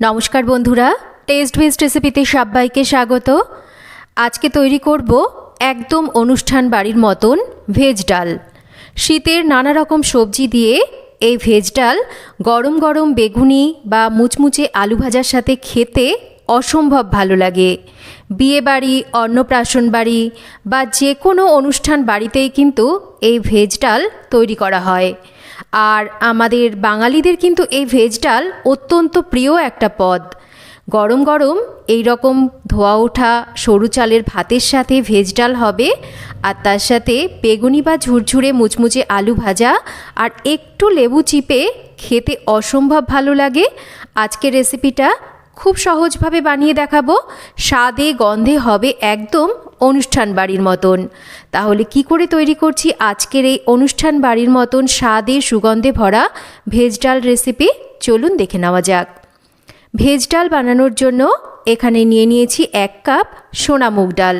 নমস্কার বন্ধুরা test vest রেসিপিতে সবাইকে স্বাগত। আজকে তৈরি করব একদম অনুষ্ঠান বাড়ির মতন ভেজ ডাল। শীতের নানা রকম সবজি দিয়ে এই ভেজ ডাল গরম গরম বেগুনি বা মুচমুচে আলু ভাজার সাথে খেতে অসম্ভব ভালো লাগে। বিয়ে বাড়ি, অন্নপ্রাশন বাড়ি বা যে কোনো অনুষ্ঠান বাড়িতেই কিন্তু এই ভেজ ডাল তৈরি করা হয়। আর আমাদের বাঙালিদের কিন্তু এই ভেজ ডাল অত্যন্ত প্রিয় একটা পদ। গরম গরম এই রকম ধোয়া ওঠা সরু চালের ভাতের সাথে ভেজ ডাল হবে আর তার সাথে বেগুনি বা ঝুরঝুরে মুচমুচে আলু ভাজা আর একটু লেবু চিপে খেতে অসম্ভব ভালো লাগে। আজকের রেসিপিটা খুব সহজভাবে বানিয়ে দেখাবো। স্বাদে গন্ধে হবে একদম অনুষ্ঠান বাড়ির মতন। তাহলে কি করে তৈরি করছি আজকের এই অনুষ্ঠান বাড়ির মতন স্বাদে সুগন্ধে ভরা ভেজ ডাল রেসিপি চলুন দেখে নেওয়া যাক। ভেজ ডাল বানানোর জন্য এখানে নিয়ে নিয়েছি এক কাপ সোনামুগ ডাল।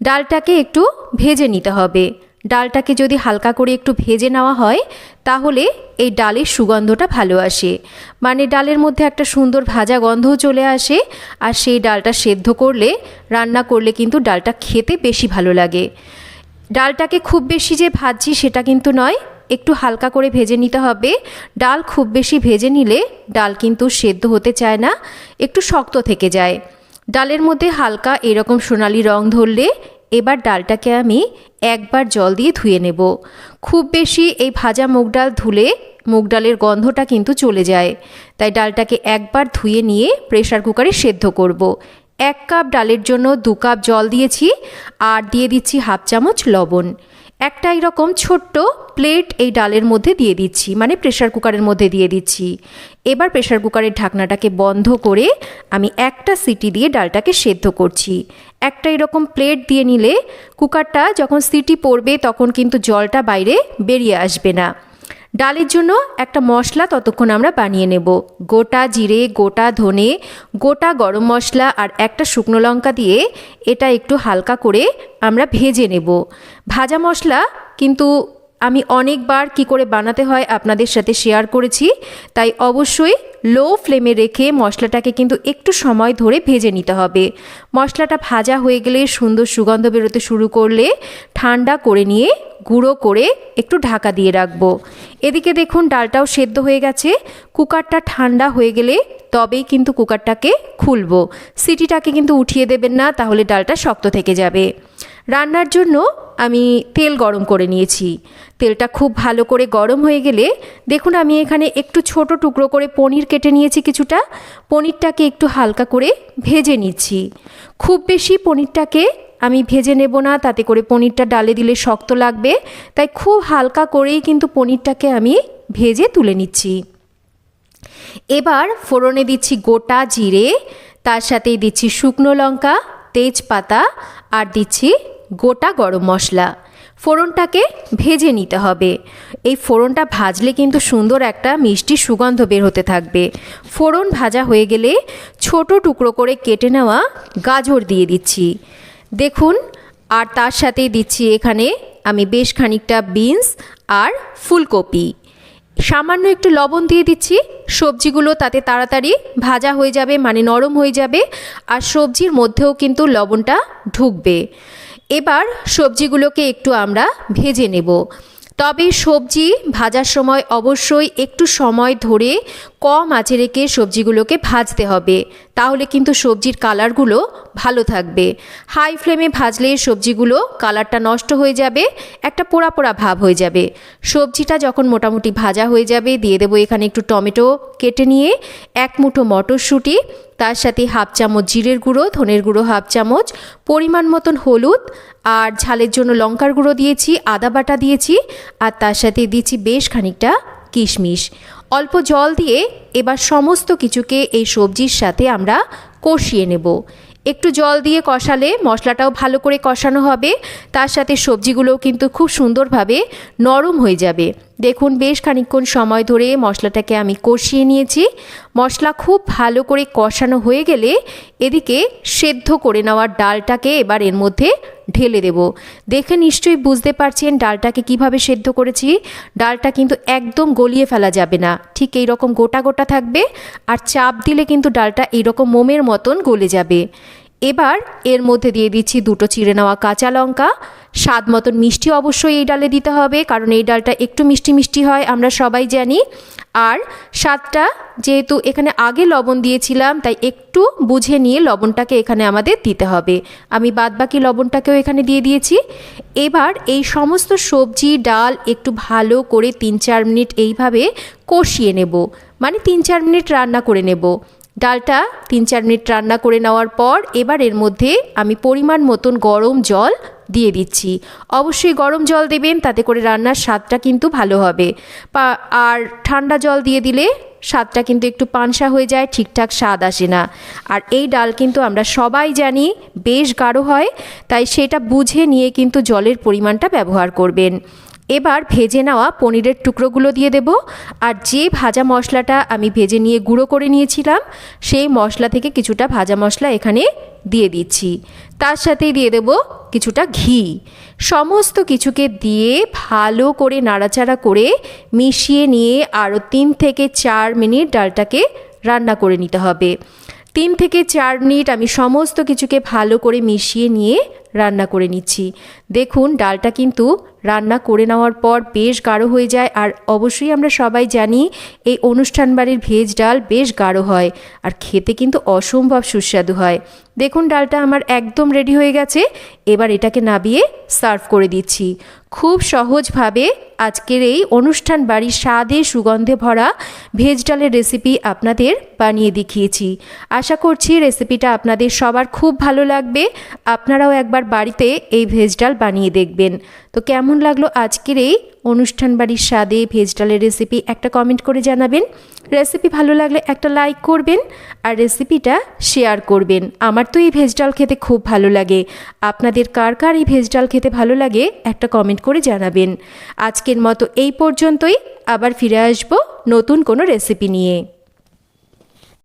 ডালটাকে একটু ভেজে নিতে হবে। ডালটাকে যদি হালকা করে একটু ভেজে নেওয়া হয়, তাহলে এই ডালের সুগন্ধটা ভালো আসে। মানে ডালের মধ্যে একটা সুন্দর ভাজা গন্ধও চলে আসে, আর সেই ডালটা সেদ্ধ করলে, রান্না করলে কিন্তু ডালটা খেতে বেশি ভালো লাগে। ডালটাকে খুব বেশি যে ভাজছি সেটা কিন্তু নয়, একটু হালকা করে ভেজে নিতে হবে। ডাল খুব বেশি ভেজে নিলে ডাল কিন্তু সেদ্ধ হতে চায় না, একটু শক্ত থেকে যায়। ডালের মধ্যে হালকা এরকম সোনালি রং ধরলে এবার ডালটাকে আমি একবার জল দিয়ে ধুয়ে নেব। খুব বেশি এই ভাজা মুগ ডাল ধুলে মুগ ডালের গন্ধটা কিন্তু চলে যায়। তাই ডালটাকে একবার ধুয়ে নিয়ে প্রেশার কুকারে সেদ্ধ করব। এক কাপ ডালের জন্য দু কাপ জল দিয়েছি, আর দিয়ে দিচ্ছি হাফ চামচ লবণ। একটা এরকম ছোট্ট প্লেট এই ডালের মধ্যে দিয়ে দিচ্ছি মানে প্রেশার কুকারের মধ্যে দিয়ে দিচ্ছি। এবার প্রেশার কুকারের ঢাকনাটাকে বন্ধ করে আমি একটা সিটি দিয়ে ডালটাকে সেদ্ধ করছি। একটা এরকম প্লেট দিয়ে নিলে কুকারটা যখন সিটি পড়বে তখন কিন্তু জলটা বাইরে বেরিয়ে আসবে না। ডালের জন্য একটা মশলা ততক্ষণ আমরা বানিয়ে নেব। গোটা জিরে, গোটা ধনে, গোটা গরম মশলা আর একটা শুকনো লঙ্কা দিয়ে এটা একটু হালকা করে আমরা ভেজে নেব। ভাজা মশলা কিন্তু আমি অনেকবার কি করে বানাতে হয় আপনাদের সাথে শেয়ার করেছি, তাই অবশ্যই লো ফ্লেমে রেখে মশলাটাকে কিন্তু একটু সময় ধরে ভেজে নিতে হবে। মশলাটা ভাজা হয়ে গেলে সুন্দর সুগন্ধ বেরোতে শুরু করলে ঠান্ডা করে নিয়ে গুঁড়ো করে একটু ঢাকা দিয়ে রাখব। এদিকে দেখুন ডালটাও সেদ্ধ হয়ে গেছে, কুকারটা ঠান্ডা হয়ে গেলে তবেই কিন্তু কুকারটাকে খুলবো। সিটিটাকে কিন্তু উঠিয়ে দেবেন না, তাহলে ডালটা শক্ত থেকে যাবে। রান্নার জন্য আমি তেল গরম করে নিয়েছি। তেলটা খুব ভালো করে গরম হয়ে গেলে দেখুন আমি এখানে একটু ছোট টুকরো করে পনির কেটে নিয়েছি কিছুটা। পনিরটাকে একটু হালকা করে ভেজে নিচ্ছি। খুব বেশি পনিরটাকে আমি ভেজে নেব না, তাতে করে পনিরটা ডালে দিলে শক্ত লাগবে। তাই খুব হালকা করেই কিন্তু পনিরটাকে আমি ভেজে তুলে নিচ্ছি। এবার ফোড়নে দিচ্ছি গোটা জিরে, তার সাথেই দিচ্ছি শুকনো লঙ্কা, তেজপাতা আর দিচ্ছি গোটা গরম মশলা। ফোড়নটাকে ভেজে নিতে হবে। এই ফোড়নটা ভাজলে কিন্তু সুন্দর একটা মিষ্টি সুগন্ধ বের হতে থাকবে। ফোড়ন ভাজা হয়ে গেলে ছোট টুকরো করে কেটে নেওয়া গাজর দিয়ে দিচ্ছি। দেখুন, আর তার সাথেই দিচ্ছি এখানে আমি বেশ খানিকটা বিনস আর ফুলকপি। সামান্য একটু লবণ দিয়ে দিচ্ছি। সবজিগুলো তাতে তাড়াতাড়ি ভাজা হয়ে যাবে মানে নরম হয়ে যাবে, আর সবজির মধ্যেও কিন্তু লবণটা ঢুকবে। এবার সবজিগুলোকে একটু আমরা ভেজে নেব। তবে সবজি ভাজার সময় অবশ্যই একটু সময় ধরে কম আঁচে রেখে সবজিগুলোকে ভাজতে হবে। তাহলে কিন্তু সবজির কালারগুলো ভালো থাকবে। হাই ফ্লেমে ভাজলে সবজিগুলো কালারটা নষ্ট হয়ে যাবে, একটা পোড়া পোড়া ভাব হয়ে যাবে। সবজিটা যখন মোটামুটি ভাজা হয়ে যাবে, দিয়ে দেবো এখানে একটু টমেটো কেটে নিয়ে এক মুঠো মটরশুঁটি তার সাথে হাফ চামচ জিরের গুঁড়ো, ধনের গুঁড়ো হাফ চামচ, পরিমাণ মতন হলুদ, আর ঝালের জন্য লঙ্কার গুঁড়ো দিয়েছি, আদা বাটা দিয়েছি, আর তার সাথে দিয়েছি বেশ খানিকটা কিশমিশ। অল্প জল দিয়ে এবার সমস্ত কিছুকে এই সবজির সাথে আমরা কষিয়ে নেব। একটু জল দিয়ে কষালে মশলাটাও ভালো করে কষানো হবে। তার সাথে সবজিগুলোও কিন্তু খুব সুন্দরভাবে নরম হয়ে যাবে। দেখুন, বেশ খানিকক্ষণ সময় ধরে মশলাটাকে আমি কষিয়ে নিয়েছি। মশলা খুব ভালো করে কষানো হয়ে গেলে এদিকে সেদ্ধ করে নেওয়ার ডালটাকে এবার এর মধ্যে ঢেলে দেব। দেখে নিশ্চয়ই বুঝতে পারছেন ডালটাকে কীভাবে সেদ্ধ করেছি। ডালটা কিন্তু একদম গলিয়ে ফেলা যাবে না। ঠিক এই রকম গোটা গোটা থাকবে। আর চাপ দিলে কিন্তু ডালটা এইরকম মোমের মতন গলে যাবে। এবার এর মধ্যে দিয়ে দিচ্ছি দুটো চিড়ে নেওয়া কাঁচা লঙ্কা। স্বাদ মতন মিষ্টি অবশ্যই এই ডালে দিতে হবে, কারণ এই ডালটা একটু মিষ্টি মিষ্টি হয়, আমরা সবাই জানি। আর স্বাদটা যেহেতু এখানে আগে লবণ দিয়েছিলাম, তাই একটু বুঝে নিয়ে লবণটাকে এখানে আমাদের দিতে হবে। আমি বাদবাকি লবণটাকেও এখানে দিয়ে দিয়েছি। এবার এই সমস্ত সবজি, ডাল একটু ভালো করে তিন চার মিনিট এইভাবে কষিয়ে নেব। মানে তিন চার মিনিট রান্না করে নেব। ডালটা তিন চার মিনিট রান্না করে নেওয়ার পর এবার এর মধ্যে আমি পরিমাণ মতন গরম জল দিয়ে দিচ্ছি। অবশ্যই গরম জল দেবেন, তাতে করে রান্নার স্বাদটা কিন্তু ভালো হবে। আর ঠান্ডা জল দিয়ে দিলে স্বাদটা কিন্তু একটু পানসা হয়ে যায়, ঠিকঠাক স্বাদ আসে না। আর এই ডাল কিন্তু আমরা সবাই জানি বেশ গাঢ় হয়, তাই সেটা বুঝে নিয়ে কিন্তু জলের পরিমাণটা ব্যবহার করবেন। এবার ভেজে নেওয়া পনিরের টুকরোগুলো দিয়ে দেব। আর যে ভাজা মশলাটা আমি ভেজে নিয়ে গুঁড়ো করে নিয়েছিলাম, সেই মশলা থেকে কিছুটা ভাজা মশলা এখানে দিয়ে দিচ্ছি। তার সাথেই দিয়ে দেব কিছুটা ঘি। সমস্ত কিছুকে দিয়ে ভালো করে নাড়াচাড়া করে মিশিয়ে নিয়ে আরও তিন থেকে চার মিনিট ডালটাকে রান্না করে নিতে হবে। তিন থেকে চার মিনিট আমি সমস্ত কিছুকে ভালো করে মিশিয়ে নিয়ে রান্না করে নিচ্ছি। দেখুন, ডালটা কিন্তু রান্না করে নেওয়ার পর বেশ গাঢ় হয়ে যায়। আর অবশ্যই আমরা সবাই জানি এই অনুষ্ঠান বাড়ির ভেজ ডাল বেশ গাঢ় হয় আর খেতে কিন্তু অসম্ভব সুস্বাদু হয়। দেখুন, ডালটা আমার একদম রেডি হয়ে গেছে। এবার এটাকে নাবিয়ে সার্ভ করে দিচ্ছি। খুব সহজভাবে আজকের এই অনুষ্ঠান বাড়ির স্বাদে সুগন্ধে ভরা ভেজ ডালের রেসিপি আপনাদের বানিয়ে দেখিয়েছি। আশা করছি রেসিপিটা আপনাদের সবার খুব ভালো লাগবে। আপনারাও একবার বাড়িতে এই ভেজ ডাল বানিয়ে দেখবেন। তো কেমন লাগল আজকের এই অনুষ্ঠান বাড়ির স্বাদে ভেজ ডালের রেসিপি একটা কমেন্ট করে জানাবেন। রেসিপি ভালো লাগলে একটা লাইক করবেন আর রেসিপিটা শেয়ার করবেন। আমার তো এই ভেজ ডাল খেতে খুব ভালো লাগে। আপনাদের কার কার এই ভেজ ডাল খেতে ভালো লাগে একটা কমেন্ট করে জানাবেন। আজকের মতো এই পর্যন্তই। আবার ফিরে আসব নতুন কোনো রেসিপি নিয়ে।